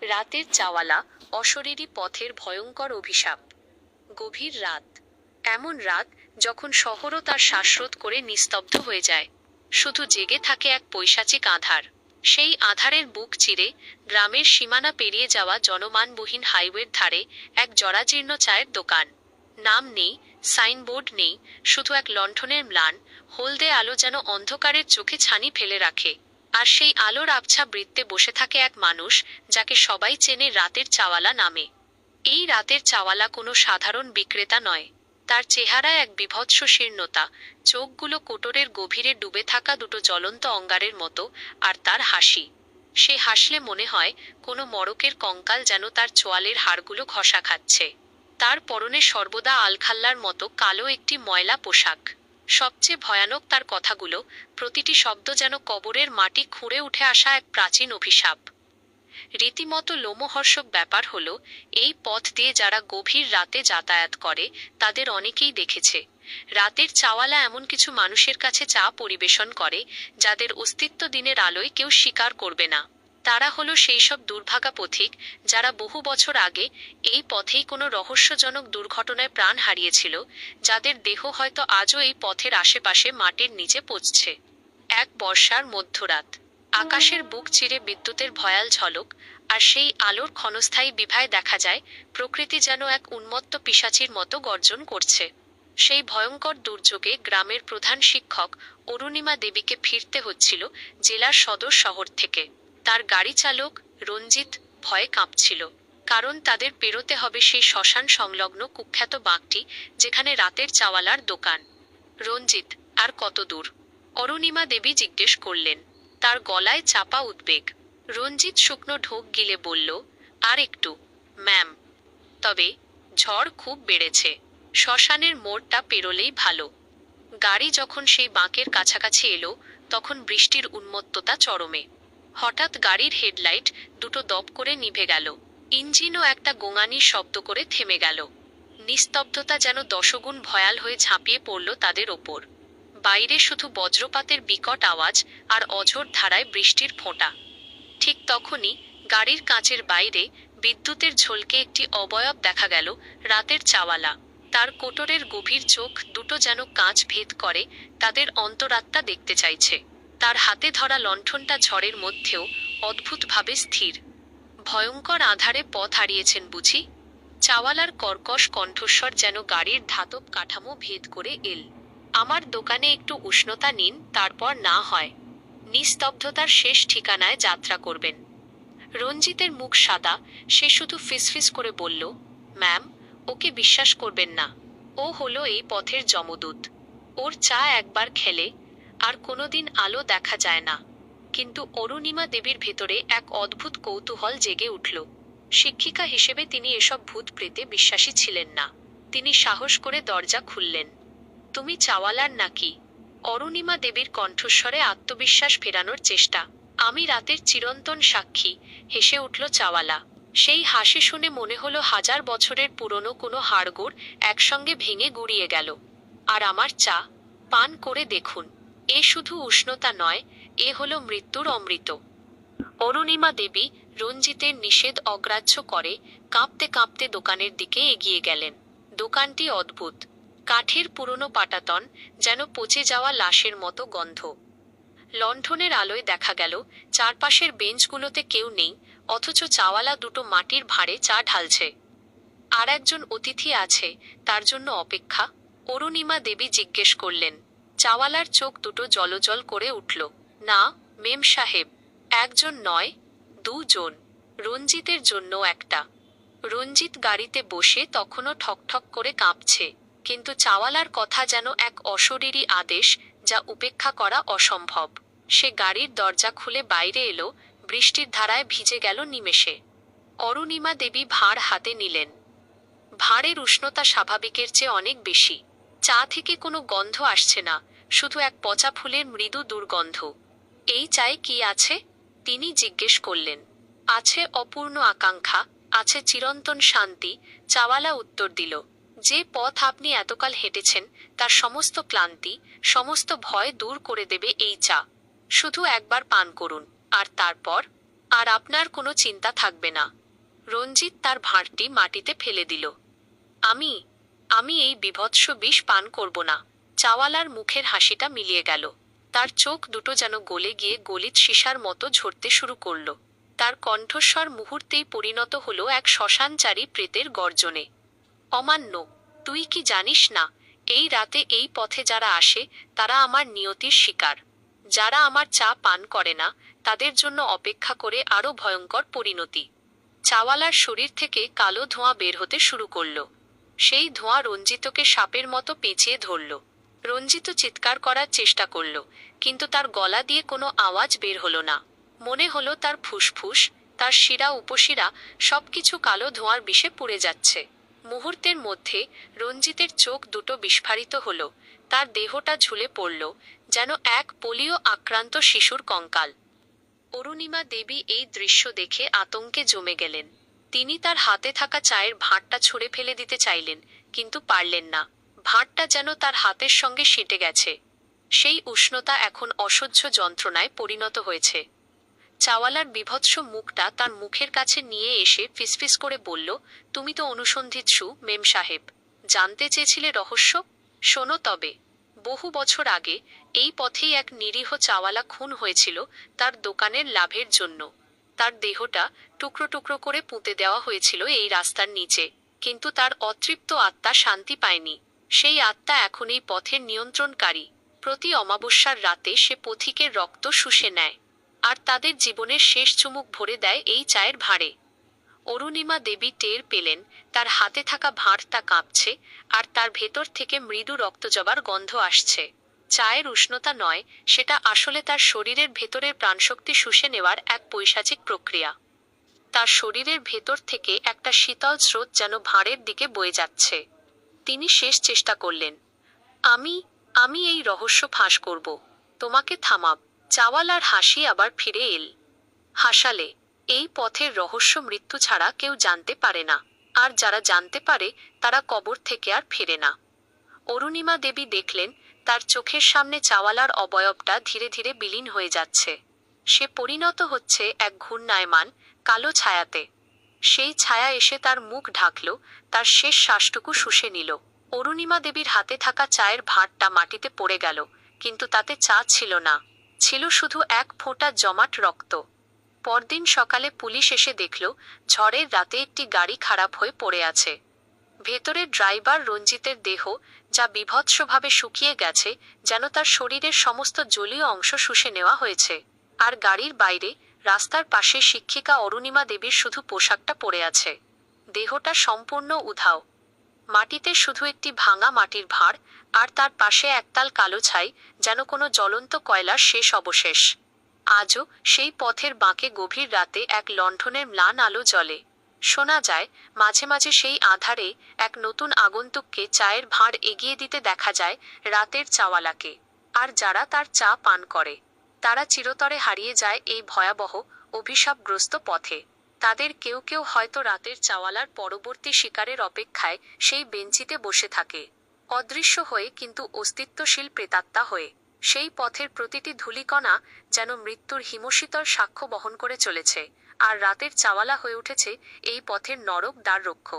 রাতের চাওয়ালা অশরীরী পথের ভয়ঙ্কর অভিশাপ। গভীর রাত। এমন রাত যখন শহরও তার শ্বাসরোধ করে নিস্তব্ধ হয়ে যায়। শুধু জেগে থাকে এক পৈশাচিক আধার। সেই আধারের বুক চিরে গ্রামের সীমানা পেরিয়ে যাওয়া জনমানবহীন হাইওয়ের ধারে এক জরাজীর্ণ চায়ের দোকান। নাম নেই, সাইনবোর্ড নেই, শুধু এক লণ্ঠনের ম্লান, হলদে আলো যেন অন্ধকারের চোখে ছানি ফেলে রাখে। আর সেই আলোর আবছা বৃত্তে বসে থাকে এক মানুষ, যাকে সবাই চেনে রাতের চাওয়ালা নামে। এই রাতের চাওয়ালা কোনো সাধারণ বিক্রেতা নয়। তার চেহারায় এক বিভৎস শীর্ণতা, চোখগুলো কোটরের গভীরে ডুবে থাকা দুটো জ্বলন্ত অঙ্গারের মতো, আর তার হাসি। সে হাসলে মনে হয়, কোনো মরকের কঙ্কাল যেন তার চোয়ালের হাড়গুলো ঘষা খাচ্ছে। তার পরনে সর্বদা আলখাল্লার মতো কালো একটি ময়লা পোশাক। সবচেয়ে ভয়ানক তার কথাগুলো, প্রতিটি শব্দ যেন কবরের মাটি খুঁড়ে উঠে আসা এক প্রাচীন অভিশাপ। রীতিমতো লোমহর্ষক ব্যাপার হল, এই পথ দিয়ে যারা গভীর রাতে যাতায়াত করে, তাদের অনেকেই দেখেছে। রাতের চাওয়ালা এমন কিছু মানুষের কাছে চা পরিবেশন করে, যাদের অস্তিত্ব দিনের আলোয় কেউ স্বীকার করবে না। তারা হলো সেই সব দুর্ভাগা পথিক যারা বহু বছর আগে এই পথেই কোনো রহস্যজনক দুর্ঘটনায় প্রাণ হারিয়েছিল, যাদের দেহ হয়তো আজও এই পথের আশেপাশে মাটির নিচে পচছে। এক বর্ষার মধ্যরাত, আকাশের বুক চিরে বিদ্যুতের ভয়াল ঝলক আর সেই আলোর ক্ষণস্থায়ী বিভায় দেখা যায় প্রকৃতি যেন এক উন্মত্ত পিসাচির মতো গর্জন করছে। সেই ভয়ঙ্কর দুর্যোগে গ্রামের প্রধান শিক্ষক অরুণিমা দেবীকে ফিরতে হচ্ছিল জেলার সদর শহর থেকে। তার গাড়ি চালক রঞ্জিত ভয়ে কাঁপছিল, কারণ তাদের পেরোতে হবে সেই শ্মশান সংলগ্ন কুখ্যাত বাঁকটি যেখানে রাতের চাওয়ালার দোকান। রঞ্জিত, আর কত দূর? অরুণিমা দেবী জিজ্ঞেস করলেন, তার গলায় চাপা উদ্বেগ। রঞ্জিত শুকনো ঢোক গিলে বলল, আর একটু, ম্যাম। তবে ঝড় খুব বেড়েছে, শ্মশানের মোড়টা পেরোলেই ভালো। গাড়ি যখন সেই বাঁকের কাছাকাছি এলো, তখন বৃষ্টির উন্মত্ততা চরমে। হঠাৎ গাড়ির হেডলাইট দুটো দপ করে নিভে গেল। ইঞ্জিনও একটা গোঙানির শব্দ করে থেমে গেল। নিস্তব্ধতা যেন দশগুণ ভয়াল হয়ে ঝাঁপিয়ে পড়ল তাদের ওপর। বাইরে শুধু বজ্রপাতের বিকট আওয়াজ আর অঝোর ধারায় বৃষ্টির ফোঁটা। ঠিক তখনই গাড়ির কাঁচের বাইরে বিদ্যুতের ঝলকে একটি অবয়ব দেখা গেল রাতের চাওয়ালা। তার কোটরের গভীর চোখ দুটো যেন কাঁচ ভেদ করে তাদের অন্তরাত্মা দেখতে চাইছে। তার হাতে ধরা লণ্ঠনটা ঝড়ের মধ্যেও অদ্ভুতভাবে স্থির। ভয়ঙ্কর আধারে পথ হারিয়েছেন বুঝি। চাওয়ালার কর্কশ কণ্ঠস্বর যেন গাড়ির ধাতব কাঠামো ভেদ করে এল। আমার দোকানে একটু উষ্ণতা নিন, তারপর না হয়। নিস্তব্ধতার শেষ ঠিকানায় যাত্রা করবেন। রঞ্জিতের মুখ সাদা, সে শুধু ফিসফিস করে বলল, ম্যাম, ওকে বিশ্বাস করবেন না। ও হলো এই পথের যমদূত। ওর চা একবার খেলে আর কোনোদিন আলো দেখা যায় না। কিন্তু অরুণিমা দেবীর ভেতরে এক অদ্ভুত কৌতূহল জেগে উঠল। শিক্ষিকা হিসেবে তিনি এসব ভূত প্রেতে বিশ্বাসী ছিলেন না। তিনি সাহস করে দরজা খুললেন। তুমি চাওয়ালার নাকি? অরুণিমা দেবীর কণ্ঠস্বরে আত্মবিশ্বাস ফেরানোর চেষ্টা। আমি রাতের চিরন্তন সাক্ষী, হেসে উঠল চাওয়ালা। সেই হাসি শুনে মনে হলো হাজার বছরের পুরনো কোনো হাড়গোড় একসঙ্গে ভেঙে গুড়িয়ে গেল। আর আমার চা, পান করে দেখুন। এ শুধু উষ্ণতা নয়, এ হলো মৃত্যুর অমৃত। অরুণিমা দেবী রঞ্জিতের নিষেধ অগ্রাহ্য করে কাঁপতে কাঁপতে দোকানের দিকে এগিয়ে গেলেন। দোকানটি অদ্ভুত। কাঠের পুরনো পাটাতন যেন পচে যাওয়া লাশের মতো গন্ধ। লণ্ঠনের আলোয় দেখা গেল, চারপাশের বেঞ্চগুলোতে কেউ নেই, অথচ চাওয়ালা দুটো মাটির ভাঁড়ে চা ঢালছে। আর একজন অতিথি আছে, তার জন্য অপেক্ষা। অরুণিমা দেবী জিজ্ঞেস করলেন চাওয়ালার চোখ দুটো জলজল করে উঠল। না, মেম সাহেব, একজন নয়, দুজন। রঞ্জিতের জন্য একটা। রঞ্জিত গাড়িতে বসে তখনও ঠকঠক করে কাঁপছে, কিন্তু চাওয়ালার কথা যেন এক অশরীরী আদেশ যা উপেক্ষা করা অসম্ভব। সে গাড়ির দরজা খুলে বাইরে এলো, বৃষ্টির ধারায় ভিজে গেল নিমেষে। অরুণিমা দেবী ভাঁড় হাতে নিলেন। ভাঁড়ের উষ্ণতা স্বাভাবিকের চেয়ে অনেক বেশি। চা থেকে কোনো গন্ধ আসছে না। শুধু এক পচা ফুলের মৃদু দুর্গন্ধ। এই চায়ে কি আছে? তিনি জিজ্ঞেস করলেন। আছে অপূর্ণ আকাঙ্ক্ষা, আছে চিরন্তন শান্তি, চাওয়ালা উত্তর দিল। যে পথ আপনি এতকাল হেঁটেছেন, তার সমস্ত ক্লান্তি, সমস্ত ভয় দূর করে দেবে এই চা। শুধু একবার পান করুন, আর তারপর? আর আপনার কোনো চিন্তা থাকবে না। রঞ্জিত তার ভাঁড়টি মাটিতে ফেলে দিল। আমি আমি এই বিভৎস বিষ পান করব না। চাওয়ালার মুখের হাসিটা মিলিয়ে গেল। তার চোখ দুটো যেন গলে গিয়ে গলিত সীসার মতো ঝরতে শুরু করল। তার কণ্ঠস্বর মুহূর্তেই পরিণত হল এক শ্মশানচারী প্রেতের গর্জনে। অমান্য, তুই কি জানিস না, এই রাতে এই পথে যারা আসে, তারা আমার নিয়তির শিকার। যারা আমার চা পান করে না, তাদের জন্য অপেক্ষা করে আরও ভয়ঙ্কর পরিণতি। চাওয়ালার শরীর থেকে কালো ধোঁয়া বের হতে শুরু করল। সেই ধোঁয়া রঞ্জিতকে সাপের মতো পেঁচিয়ে ধরল। রঞ্জিত চিৎকার করার চেষ্টা করল, কিন্তু তার গলা দিয়ে কোনো আওয়াজ বের হলো না। মনে হলো তার ফুসফুস, তার শিরা উপশিরা, সবকিছু কালো ধোঁয়ার বিষে পুড়ে যাচ্ছে। মুহূর্তের মধ্যে রঞ্জিতের চোখ দুটো বিস্ফারিত হলো। তার দেহটা ঝুলে পড়ল, যেন এক পোলিও আক্রান্ত শিশুর কঙ্কাল। অরুণিমা দেবী এই দৃশ্য দেখে আতঙ্কে জমে গেলেন। তিনি তার হাতে থাকা চায়ের ভাঁড়টা ছুঁড়ে ফেলে দিতে চাইলেন, কিন্তু পারলেন না। ভাঁড়টা যেন তার হাতের সঙ্গে সেঁটে গেছে। সেই উষ্ণতা এখন অসহ্য যন্ত্রণায় পরিণত হয়েছে। চাওয়ালার বিভৎস মুখটা তার মুখের কাছে নিয়ে এসে ফিসফিস করে বলল, তুমি তো অনুসন্ধিৎসু, মেম সাহেব। জানতে চেয়েছিলে রহস্য? শোনো তবে, বহু বছর আগে এই পথেই এক নিরীহ চাওয়ালা খুন হয়েছিল তার দোকানের লাভের জন্য। তার দেহটা টুকরো টুকরো করে পুঁতে দেওয়া হয়েছিল এই রাস্তার নিচে, কিন্তু তার অতৃপ্ত আত্মা শান্তি পায়নি। সেই আত্মা এখন এই পথের নিয়ন্ত্রণকারী। প্রতি অমাবস্যার রাতে সে পথিকের রক্ত শুষে নেয়, আর তাদের জীবনের শেষ চুমুক ভরে দেয় এই চায়ের ভাঁড়ে। অরুণিমা দেবী টের পেলেন, তার হাতে থাকা ভাঁড়টা কাঁপছে, আর তার ভেতর থেকে মৃদু রক্তজবার গন্ধ আসছে। চায়ের উষ্ণতা নয়, সেটা আসলে তার শরীরের ভেতরের প্রাণশক্তি শুষে নেওয়ার এক পৈশাচিক প্রক্রিয়া। তার শরীরের ভেতর থেকে একটা শীতল স্রোত যেন ভাঁড়ের দিকে বয়ে যাচ্ছে। তিনি শেষ চেষ্টা করলেন। আমি আমি এই রহস্য ফাঁস করব। তোমাকে থামাব। চাওয়ালার হাসি আবার ফিরে এল। হাসালে, এই পথের রহস্য মৃত্যু ছাড়া কেউ জানতে পারে না। আর যারা জানতে পারে, তারা কবর থেকে আর ফেরে না। অরুণিমা দেবী দেখলেন, তার চোখের সামনে চাওয়ালার অবয়বটা ধীরে ধীরে বিলীন হয়ে যাচ্ছে। সে পরিণত হচ্ছে এক ঘূর্ণায়মান, কালো ছায়াতে। সেই ছায়া এসে তার মুখ ঢাকল, তার শেষ শ্বাসটুকু শুষে নিল। অরুণিমা দেবীর হাতে থাকা চায়ের ভাঁড়টা মাটিতে পড়ে গেল, কিন্তু তাতে চা ছিল না। ছিল শুধু এক ফোঁটা জমাট রক্ত। পরদিন সকালে পুলিশ এসে দেখল, ঝড়ের রাতে একটি গাড়ি খারাপ হয়ে পড়ে আছে। ভেতরের ড্রাইভার রঞ্জিতের দেহ, যা বিভৎসভাবে শুকিয়ে গেছে, যেন তার শরীরের সমস্ত জলীয় অংশ শুষে নেওয়া হয়েছে। আর গাড়ির বাইরে রাস্তার পাশে শিক্ষিকা অরুণিমা দেবীর শুধু পোশাকটা পড়ে আছে। দেহটা সম্পূর্ণ উধাও। মাটিতে শুধু একটি ভাঙা মাটির ভাঁড়, আর তার পাশে একতাল কালো ছাই, যেন কোনো জ্বলন্ত কয়লার শেষ অবশেষ। আজও সেই পথের বাঁকে গভীর রাতে এক লণ্ঠনের ম্লান আলো জ্বলে। শোনা যায়, মাঝে মাঝে সেই আধারে এক নতুন আগন্তুককে চায়ের ভাঁড় এগিয়ে দিতে দেখা যায় রাতের চাওয়ালাকে, আর যারা তার চা পান করে। তারা চিরতরে হারিয়ে যায় এই ভয়াবহ, অভিশাপগ্রস্ত পথে। তাদের কেউ কেউ হয়তো রাতের চাওয়ালার পরবর্তী শিকারের অপেক্ষায় সেই বেঞ্চিতে বসে থাকে। অদৃশ্য হয়ে কিন্তু অস্তিত্বশীল প্রেতাত্মা হয়ে, সেই পথের প্রতিটি ধূলিকণা যেন মৃত্যুর হিমশীতল সাক্ষ্য বহন করে চলেছে, আর রাতের চাওয়ালা হয়ে উঠেছে এই পথের নরক দ্বার রক্ষক